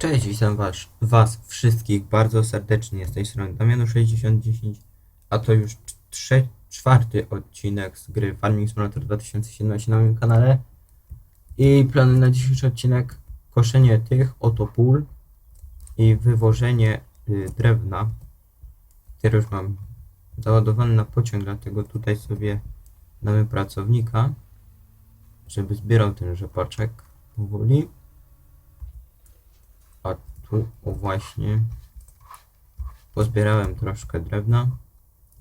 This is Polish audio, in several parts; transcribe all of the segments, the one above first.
Cześć, witam was, was wszystkich bardzo serdecznie z tej strony Damianu6010, a to już trze- czwarty odcinek z gry Farming Simulator 2017 na moim kanale. I plany na dzisiejszy odcinek koszenie tych oto pól i wywożenie y, drewna, które już mam załadowane na pociąg, dlatego tutaj sobie damy pracownika, żeby zbierał ten rzepaczek powoli. Tu o właśnie pozbierałem troszkę drewna.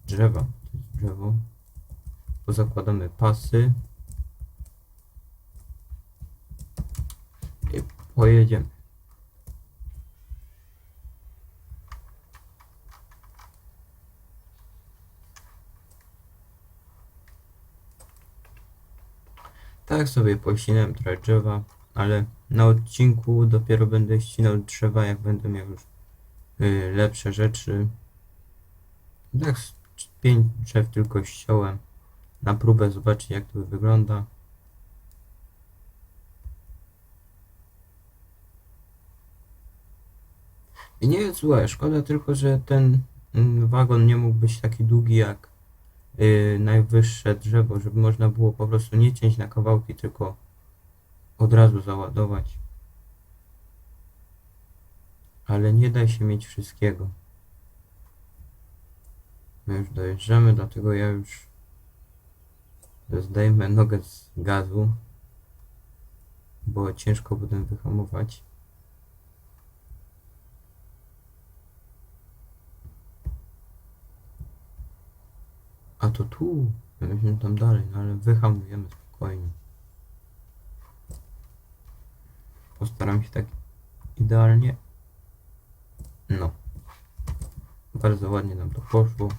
Drzewa, to jest drzewo. Pozakładamy pasy. I pojedziemy. Tak sobie pościnałem trochę drzewa, ale na odcinku dopiero będę ścinał drzewa, jak będę miał już y, lepsze rzeczy. Tak pięć drzew tylko ściąłem na próbę zobaczyć jak to wygląda. I nie jest złe, szkoda tylko, że ten mm, wagon nie mógł być taki długi jak y, najwyższe drzewo, żeby można było po prostu nie cięć na kawałki, tylko od razu załadować. Ale nie da się mieć wszystkiego. My już dojeżdżamy, dlatego ja już zdejmę nogę z gazu, bo ciężko potem wyhamować. A to tu, my będziemy tam dalej, no ale wyhamujemy spokojnie. Postaram się tak idealnie. No. Bardzo ładnie nam to poszło.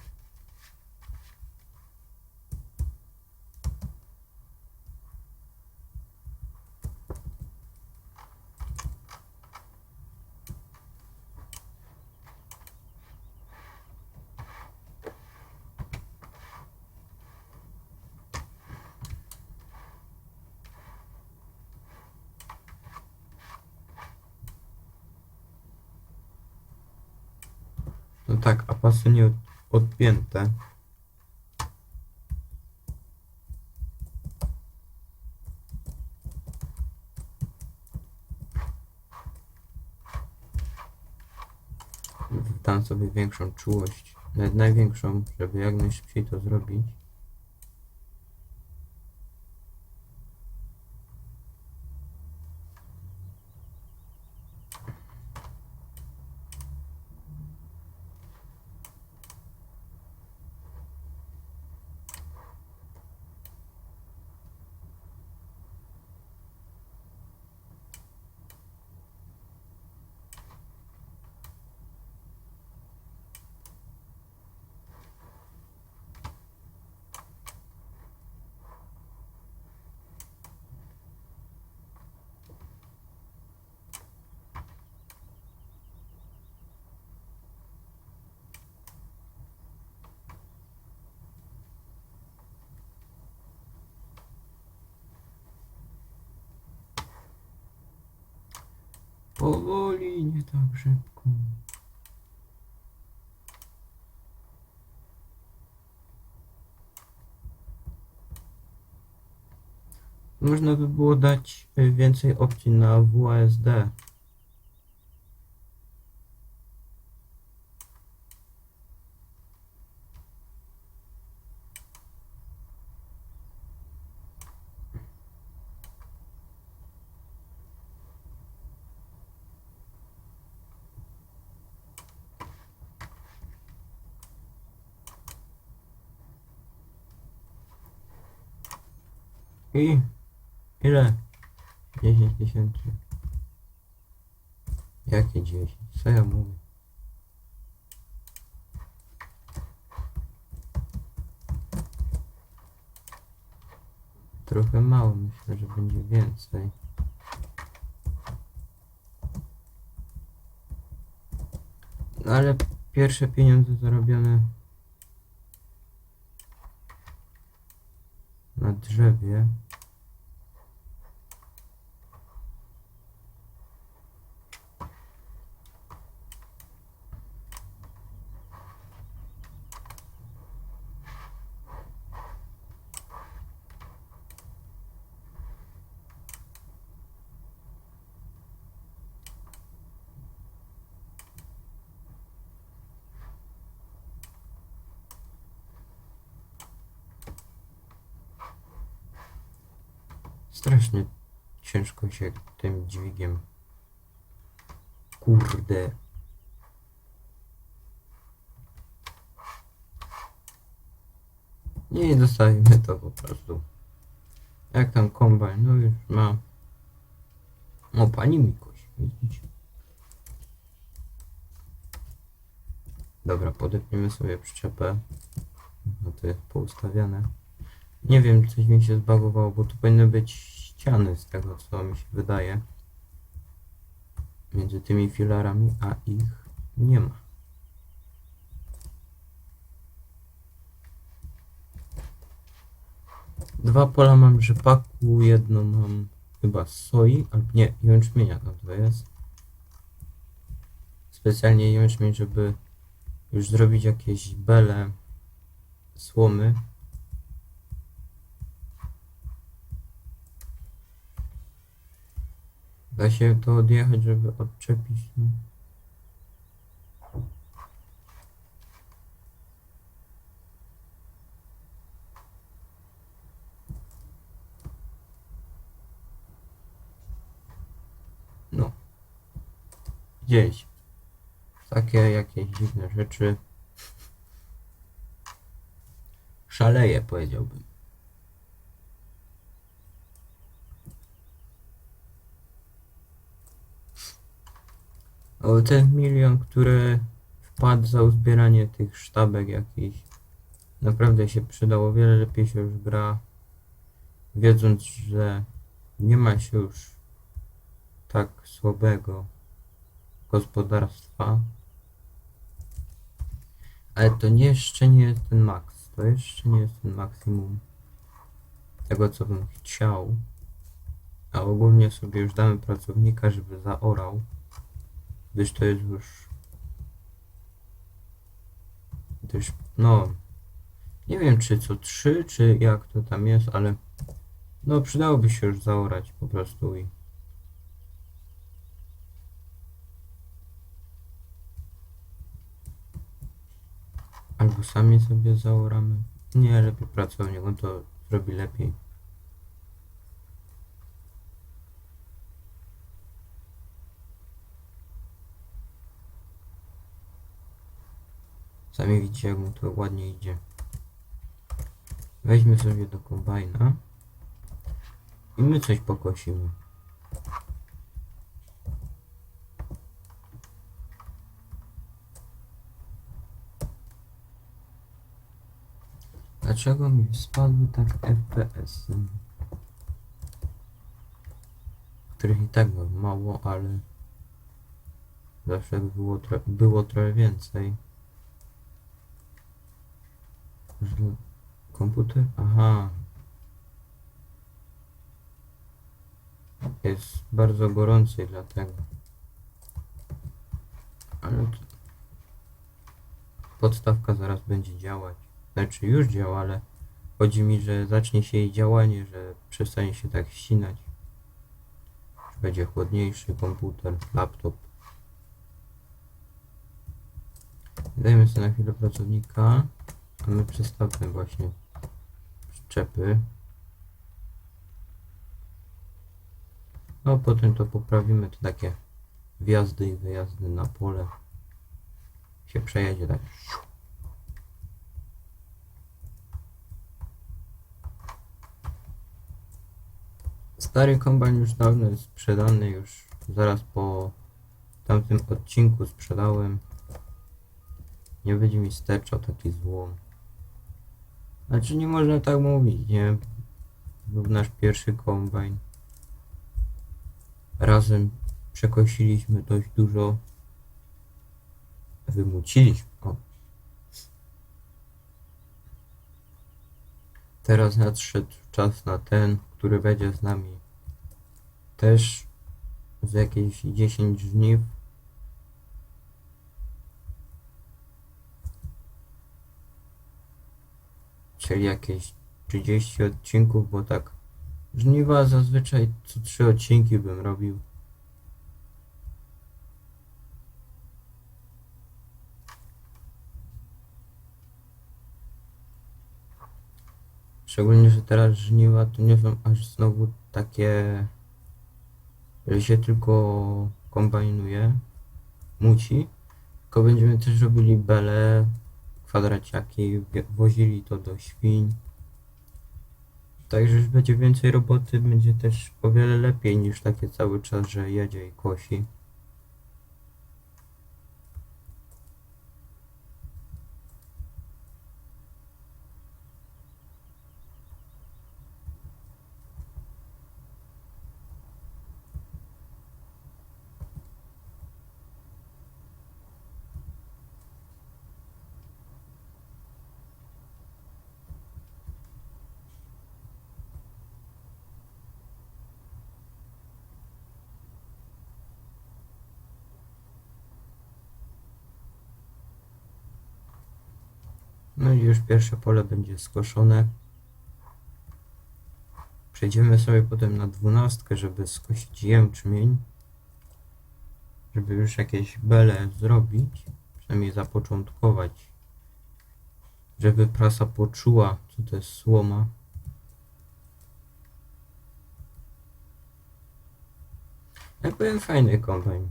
No tak, a pasy nie od- odpięte. Dam sobie większą czułość, największą, żeby jak najszybciej to zrobić. Powoli, nie tak szybko. Można by było dać więcej opcji na WASD. I ile? 10 tysięcy. Jakie 10? Co ja mówię? Trochę mało, myślę, że będzie więcej. No ale pierwsze pieniądze zarobione na drzewie. Strasznie ciężko się tym dźwigiem. Kurde. Nie dostajemy to po prostu. Jak tam kombajn? No już ma. O, pani Mikoś, widzicie? Dobra, podepniemy sobie przyczepę. No to jest poustawiane. Nie wiem, coś mi się zbagowało, bo tu powinny być ściany z tego, co mi się wydaje. Między tymi filarami, a ich nie ma. Dwa pola mam rzepaku, jedno mam chyba soi, albo nie, jęczmienia tam to jest. Specjalnie jęczmień, żeby już zrobić jakieś bele słomy. Da się to odjechać, żeby odczepić. No. no. Gdzieś. Takie jakieś dziwne rzeczy. Szaleje, powiedziałbym. O, ten milion, który wpadł za uzbieranie tych sztabek jakichś, naprawdę się przydało. Wiele lepiej się już gra, wiedząc, że nie ma się już tak słabego gospodarstwa. Ale to nie, jeszcze nie jest ten maks. To jeszcze nie jest ten maksimum tego, co bym chciał. A ogólnie sobie już damy pracownika, żeby zaorał. Gdyż to jest już... Gdyż, no... Nie wiem, czy co trzy, czy jak to tam jest, ale... No, przydałoby się już zaorać po prostu i... Albo sami sobie zaoramy. Nie, lepiej pracownik, on to zrobi lepiej. Sami widzicie, jak mu to ładnie idzie. Weźmy sobie do kombajna i my coś pokosimy. Dlaczego mi spadły tak FPS? -y? Których i tak mam mało, ale zawsze było, tro było trochę więcej. Komputer? Aha. Jest bardzo gorący dlatego. Ale to... podstawka zaraz będzie działać. Znaczy już działa, ale chodzi mi, że zacznie się jej działanie, że przestanie się tak ścinać. Będzie chłodniejszy komputer, laptop. Dajmy sobie na chwilę pracownika, my przestawmy właśnie przyczepy. No potem to poprawimy, to takie wjazdy i wyjazdy na pole. Się przejedzie tak. Stary kombajn już dawno jest sprzedany, już zaraz po tamtym odcinku sprzedałem. Nie będzie mi sterczał taki złom. Znaczy nie można tak mówić, nie? Był nasz pierwszy kombajn. Razem przekosiliśmy dość dużo. Wymuciliśmy. O. Teraz nadszedł czas na ten, który będzie z nami też z jakieś 10 żniw. Jakieś 30 odcinków, bo tak żniwa zazwyczaj co 3 odcinki bym robił. Szczególnie, że teraz żniwa to nie są aż znowu takie, że się tylko kombajnuje, muci, tylko będziemy też robili bele, kwadraciaki, wozili to do świń. Także już będzie więcej roboty, będzie też o wiele lepiej niż takie cały czas, że jedzie i kosi. No i już pierwsze pole będzie skoszone. Przejdziemy sobie potem na dwunastkę, żeby skosić jęczmień. Żeby już jakieś bele zrobić. Przynajmniej zapoczątkować. Żeby prasa poczuła, co to jest słoma. Ja powiem fajny kombajn.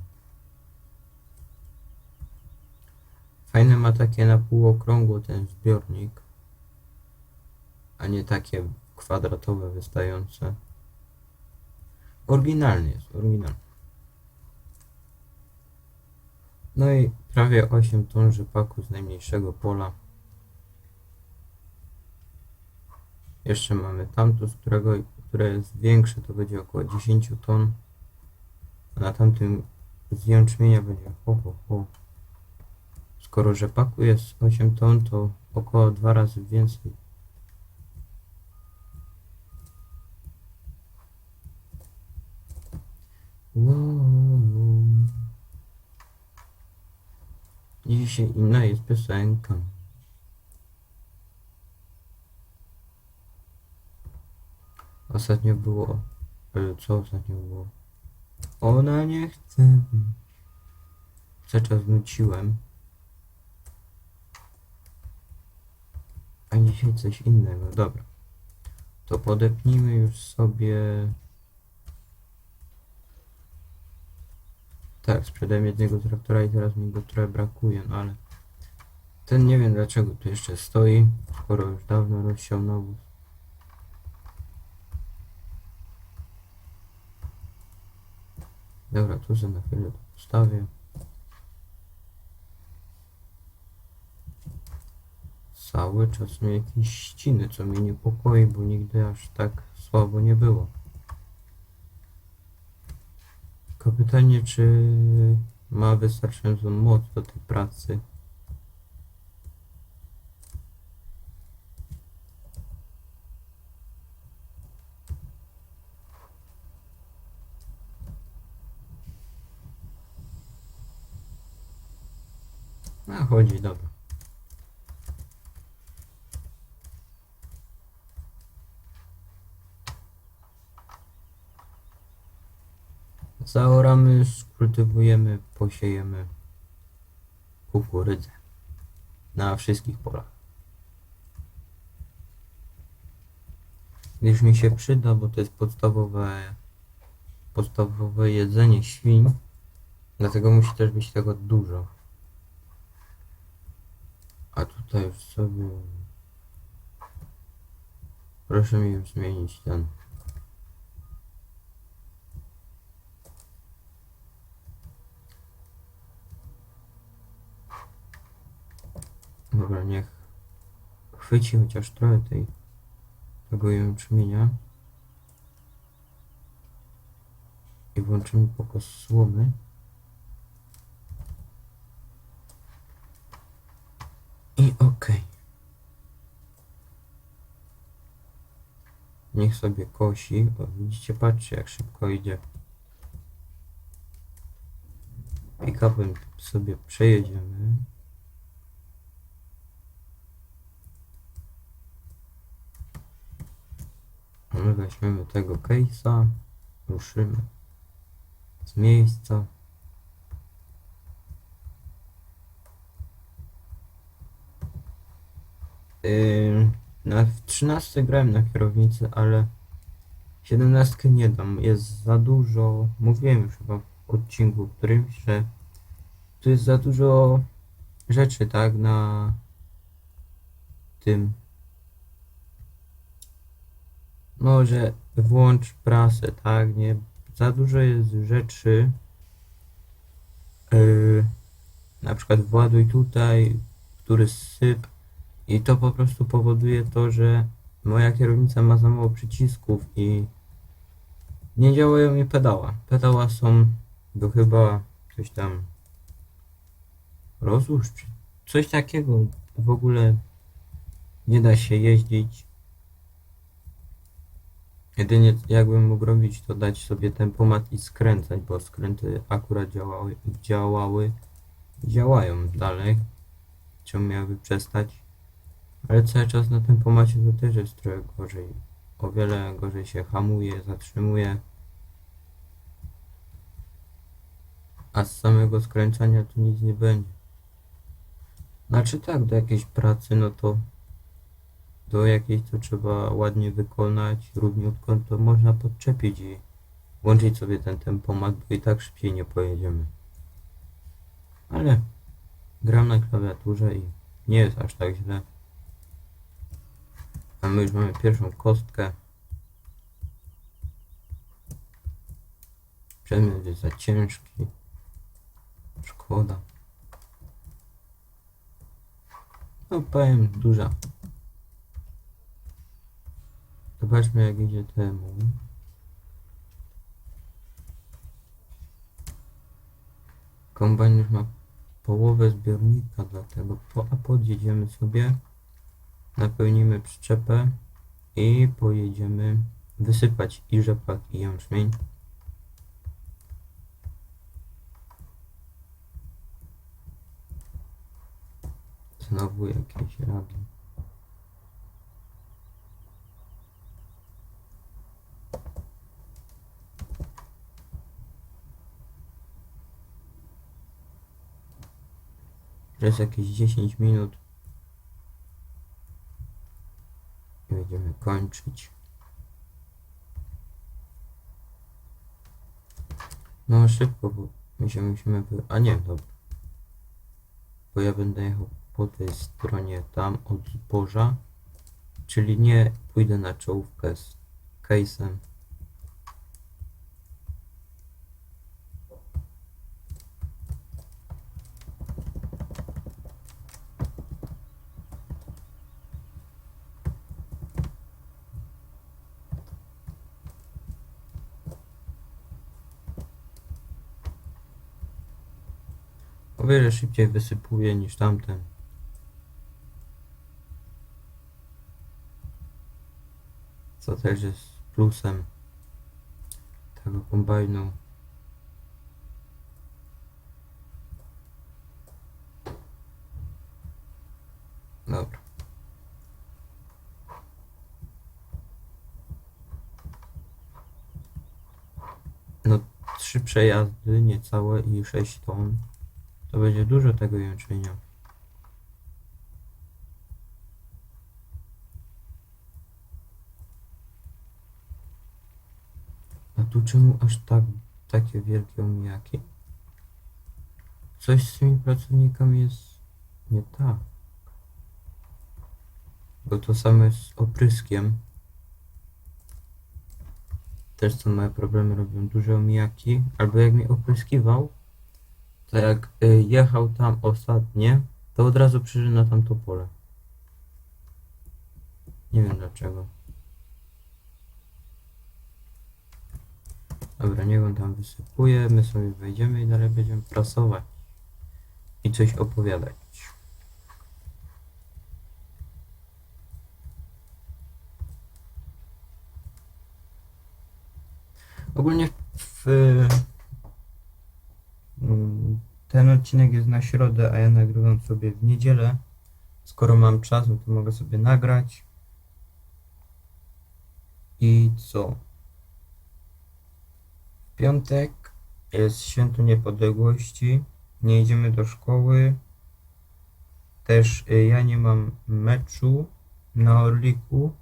Fajne ma takie na pół okrągło ten zbiornik, a nie takie kwadratowe wystające. Oryginalny jest, oryginalny. No i prawie 8 ton rzepaku z najmniejszego pola. Jeszcze mamy tamto, z którego, które jest większe, to będzie około 10 ton. A na tamtym z jęczmienia będzie ho, ho, ho. Skoro rzepaku jest 8 ton, to około dwa razy więcej. Wow. Dzisiaj inna jest piosenka. Ostatnio było... e, Co ostatnio było? Ona nie chce. Cały czas nuciłem. A dzisiaj coś innego. Dobra. To podepnijmy już sobie. Tak, sprzedałem jednego traktora i teraz mi go trochę brakuje, no ale ten nie wiem dlaczego tu jeszcze stoi, skoro już dawno rozsiał nawóz. Dobra, tu sobie na chwilę to postawię. Cały czas miał jakieś ściny, co mnie niepokoi, bo nigdy aż tak słabo nie było. Tylko pytanie, czy ma wystarczającą moc do tej pracy. A chodzi, dobra. Zaoramy, skultywujemy, posiejemy kukurydzę na wszystkich polach. Gdyż mi się przyda, bo to jest podstawowe, podstawowe jedzenie świń, dlatego musi też być tego dużo. A tutaj już sobie... Proszę mi zmienić ten. Dobra, niech chwyci chociaż trochę tej, tego jęczmienia. I włączymy pokos słomy. I okej. Niech sobie kosi. O, widzicie, patrzcie jak szybko idzie. Pick-upem sobie przejedziemy. A my weźmiemy tego case'a, ruszymy z miejsca. Yy, na w 13 grałem na kierownicy, ale Siedemnastkę nie dam, jest za dużo. Mówiłem już chyba w odcinku którymś, że tu jest za dużo rzeczy, tak, na tym. No, że włącz prasę, tak, nie? Za dużo jest rzeczy. Yy, na przykład właduj tutaj, który syp i to po prostu powoduje to, że moja kierownica ma za mało przycisków i nie działają mi pedała. Pedała są do chyba coś tam rozłóż coś takiego. W ogóle nie da się jeździć. Jedynie jakbym mógł robić, to dać sobie tempomat i skręcać, bo skręty akurat działały, działały działają dalej. Czemu miałyby przestać? Ale cały czas na tempomacie to też jest trochę gorzej. O wiele gorzej się hamuje, zatrzymuje. A z samego skręcania to nic nie będzie. Znaczy tak, do jakiejś pracy, no to do jakiejś to trzeba ładnie wykonać, równiutko, to można podczepić i włączyć sobie ten tempomat, bo i tak szybciej nie pojedziemy. Ale gram na klawiaturze i nie jest aż tak źle. A my już mamy pierwszą kostkę. Przedmiot jest za ciężki. Szkoda. No powiem duża. Zobaczmy jak idzie temu. Kombajn już ma połowę zbiornika, dlatego po, a podjedziemy sobie, napełnimy przyczepę i pojedziemy wysypać i rzepak i jęczmień. Znowu jakieś rady. Przez jakieś 10 minut i będziemy kończyć. No szybko, bo my się musimy... A nie, dobra. Bo ja będę jechał po tej stronie tam od zboża, czyli nie pójdę na czołówkę z case'em. Wiele szybciej wysypuje niż tamten. Co też jest plusem tego kombajnu. Dobra. No, trzy przejazdy, niecałe i 6 ton. To będzie dużo tego jęczmienia. A tu czemu aż tak takie wielkie omijaki? Coś z tymi pracownikami jest nie tak. Bo to samo jest z opryskiem. Też są małe problemy, robią duże omijaki. Albo jak mi opryskiwał, to jak y, jechał tam ostatnie, to od razu przyszedł na tamto pole. Nie wiem dlaczego. Dobra, niech on tam wysypuje, my sobie wejdziemy i dalej będziemy prasować. I coś opowiadać. Ogólnie w Mm, Ten odcinek jest na środę, a ja nagrywam sobie w niedzielę. Skoro mam czas, no to mogę sobie nagrać. I co? W piątek jest święto niepodległości. Nie idziemy do szkoły. Też y, ja nie mam meczu na Orliku.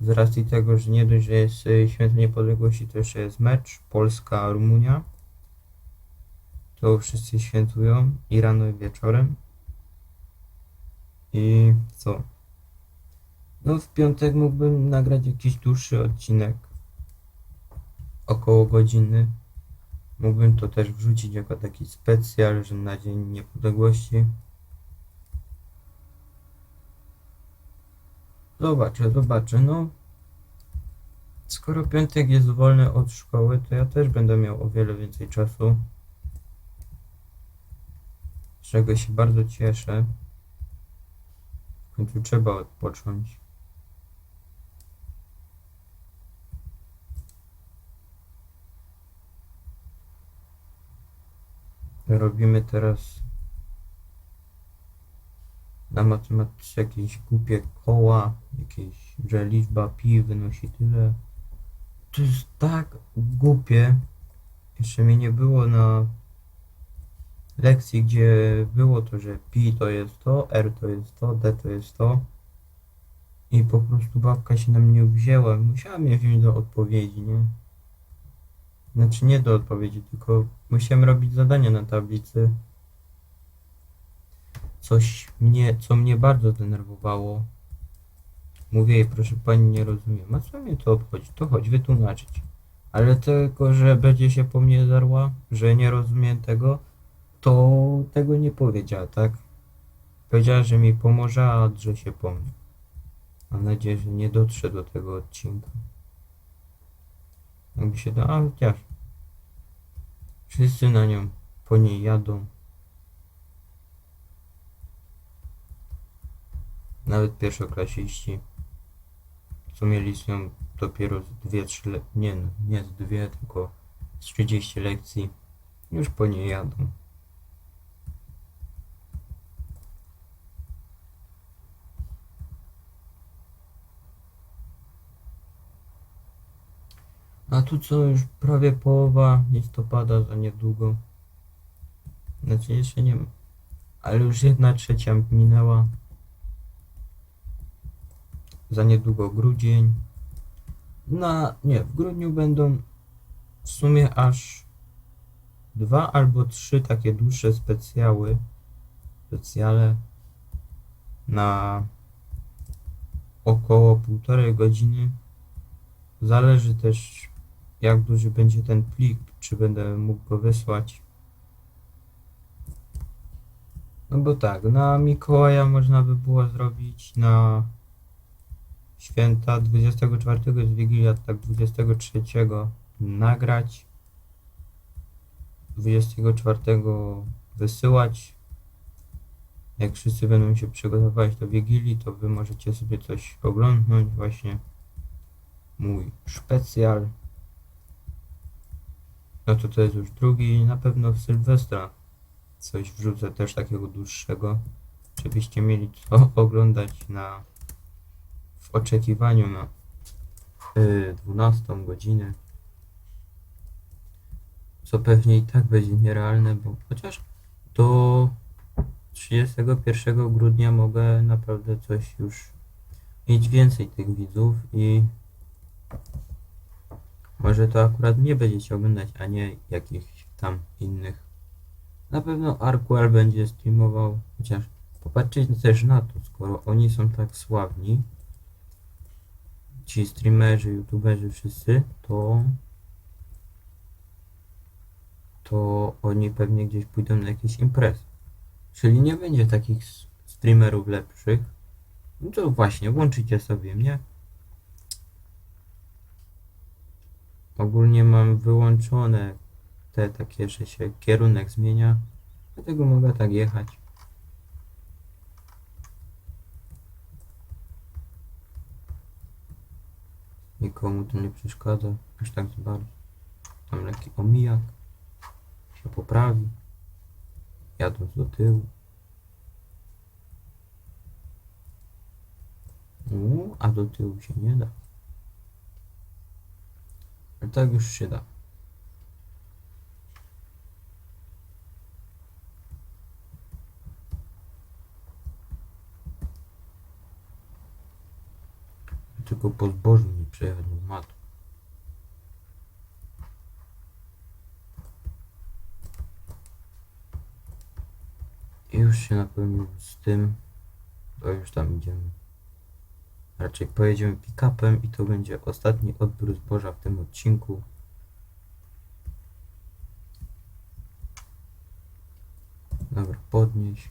z racji tego, że nie dość, że jest y, Święto Niepodległości, to jeszcze jest mecz Polska-Rumunia. To wszyscy świętują i rano i wieczorem. I co? No w piątek mógłbym nagrać jakiś dłuższy odcinek. Około godziny. Mógłbym to też wrzucić jako taki specjal, że na Dzień Niepodległości. Zobaczę, zobaczę, no. Skoro piątek jest wolny od szkoły, to ja też będę miał o wiele więcej czasu. Z czego się bardzo cieszę. W końcu trzeba odpocząć. Robimy teraz na matematyce jakieś głupie koła, jakieś, że liczba pi wynosi tyle. To jest tak głupie. Jeszcze mnie nie było na lekcji, gdzie było to, że pi to jest to, r to jest to, d to jest to. I po prostu babka się na mnie wzięła. Musiała mnie wziąć do odpowiedzi, nie? Znaczy nie do odpowiedzi, tylko musiałem robić zadania na tablicy. Coś mnie, co mnie bardzo denerwowało. Mówię jej, proszę pani, nie rozumiem. A co mnie to obchodzi? To chodź wytłumaczyć. Ale tylko, że będzie się po mnie darła, że nie rozumiem tego, to tego nie powiedziała, tak? Powiedziała, że mi pomoże, a że się po mnie. Mam nadzieję, że nie dotrze do tego odcinka. Jakby się da, a chociaż. Wszyscy na nią po niej jadą. Nawet pierwszoklasiści, co mieli z nią dopiero z dwie, trzy le- nie, no, nie z dwie, tylko z 30 lekcji, już po niej jadą. Tu co, już prawie połowa listopada za niedługo. Znaczy jeszcze nie, ale już jedna trzecia minęła. Za niedługo grudzień. Na, nie, w grudniu będą w sumie aż dwa albo trzy takie dłuższe specjały, specjale na około półtorej godziny. Zależy też jak duży będzie ten plik, czy będę mógł go wysłać. No bo tak, na Mikołaja można by było zrobić na święta 24 jest Wigilia, tak 23 nagrać, 24 wysyłać. Jak wszyscy będą się przygotowywać do Wigilii, to wy możecie sobie coś oglądnąć właśnie mój specjal. No to to jest już drugi, na pewno w Sylwestra coś wrzucę też takiego dłuższego, żebyście mieli co oglądać na w oczekiwaniu na y, 12 godzinę. Co pewnie i tak będzie nierealne, bo chociaż do 31 grudnia mogę naprawdę coś już mieć więcej tych widzów i może to akurat nie będziecie oglądać, a nie jakichś tam innych. Na pewno Arkuel będzie streamował, chociaż popatrzcie też na to, skoro oni są tak sławni, ci streamerzy, youtuberzy wszyscy, to to oni pewnie gdzieś pójdą na jakieś imprezy. Czyli nie będzie takich streamerów lepszych. No to właśnie, włączycie sobie mnie. Ogólnie mam wyłączone te takie, że się kierunek zmienia. Dlatego mogę tak jechać. Nikomu to nie przeszkadza, aż tak za bardzo. Tam lekki omijak się poprawi, jadąc do tyłu. U, a do tyłu się nie da. Tak już się da. tylko po zbożu nie przejechać no matu. I już się napełnił z tym, to już tam idziemy. Raczej pojedziemy pick-upem i to będzie ostatni odbiór zboża w tym odcinku. Dobra, podnieś.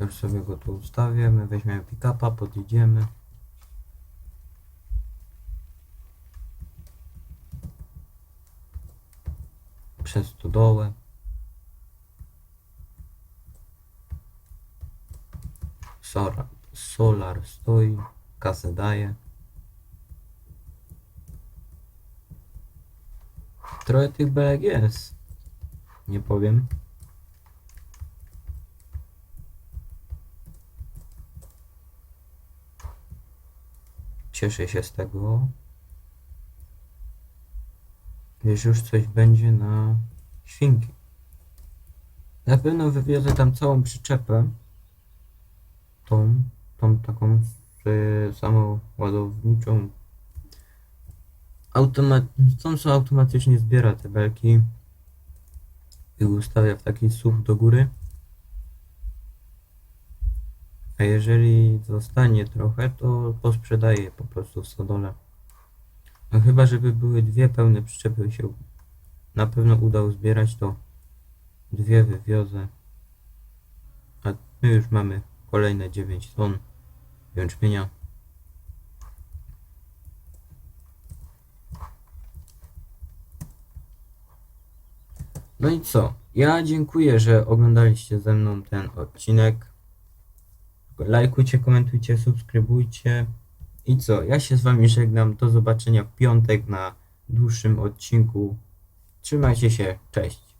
Już sobie go tu ustawię, my weźmiemy pick-upa, podjedziemy. Przez stodołę. Solar, stoi, kasę daje. Trochę tych belek jest. Nie powiem. Cieszę się z tego. Wiesz, już coś będzie na świnki. Na pewno wywiozę tam całą przyczepę. Tą, tą taką y, samoładowniczą. Automat, tą co automatycznie zbiera te belki i ustawia w taki SUV do góry. A jeżeli zostanie trochę, to posprzedaję po prostu w stodole. No chyba, żeby były dwie pełne przyczepy się na pewno uda uzbierać, to dwie wywiozę. A my już mamy kolejne 9 ton jęczmienia. No i co? Ja dziękuję, że oglądaliście ze mną ten odcinek. Lajkujcie, komentujcie, subskrybujcie. I co? Ja się z wami żegnam. Do zobaczenia w piątek na dłuższym odcinku. Trzymajcie się. Cześć.